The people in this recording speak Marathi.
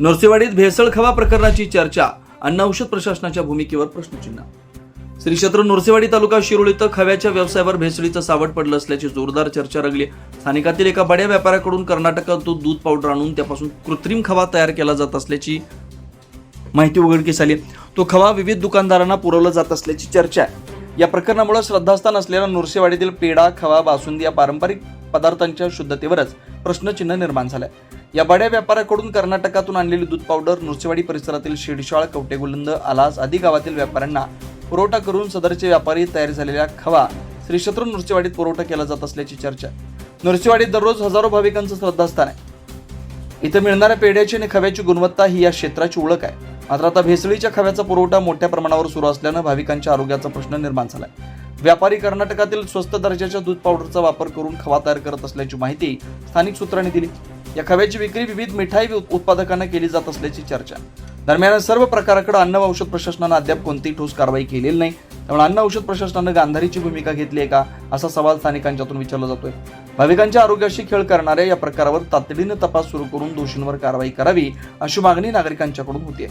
नरसेवाडीत भेसळ खवा प्रकरणाची चर्चा अन्न औषध प्रशासनाच्या भूमिकेवर प्रश्नचिन्ह. श्री क्षेत्र नरसेवाडी तालुका शिरोळ इथं खव्याच्या व्यवसायावर भेसळीचं सावट पडलं असल्याची जोरदार चर्चा रंगली. स्थानिकातील एका बड्या व्यापाऱ्याकडून कर्नाटकातून दूध पावडर आणून त्यापासून कृत्रिम खवा तयार केला जात असल्याची माहिती उघडकीस आली. तो खवा विविध दुकानदारांना पुरवला जात असल्याची चर्चा आहे. या प्रकरणामुळे श्रद्धास्थान असलेल्या नरसेवाडीतील पेढा खवा बासुंदी या पारंपरिक पदार्थांच्या शुद्धतेवरच प्रश्नचिन्ह निर्माण झालं या बड्या व्यापाऱ्याकडून कर्नाटकातून आणलेली दूध पावडर नृसिवाडी परिसरातील शिडशाळ कवटेगुलंद आलास आदी गावातील व्यापाऱ्यांना पुरवठा करून सदरचे व्यापारी तयार झालेल्या खवा श्री शत्रू पुरवठा केला जात असल्याची चर्चा. आहे दररोज हजारो भाविकांचं श्रद्धास्थान आहे. इथं मिळणाऱ्या पेढ्याची आणि खव्याची गुणवत्ता ही या क्षेत्राची ओळख आहे. मात्र आता भेसळीच्या खव्याचा पुरवठा मोठ्या प्रमाणावर सुरू असल्यानं भाविकांच्या आरोग्याचा प्रश्न निर्माण झालाय. व्यापारी कर्नाटकातील स्वस्त दर्जाच्या दूध पावडरचा वापर करून खवा तयार करत असल्याची माहिती स्थानिक सूत्रांनी दिली. या खव्याची विक्री विविध मिठाई उत्पादकांना केली जात असल्याची चर्चा. दरम्यान सर्व प्रकाराकडे अन्न व औषध प्रशासनानं अद्याप कोणतीही ठोस कारवाई केलेली नाही. त्यामुळे अन्न औषध प्रशासनानं गांधारीची भूमिका घेतली आहे का असा सवाल स्थानिकांच्यातून विचारला जातोय. भाविकांच्या आरोग्याशी खेळ करणाऱ्या या प्रकारावर तातडीनं तपास सुरू करून दोषींवर कारवाई करावी अशी मागणी नागरिकांच्याकडून होती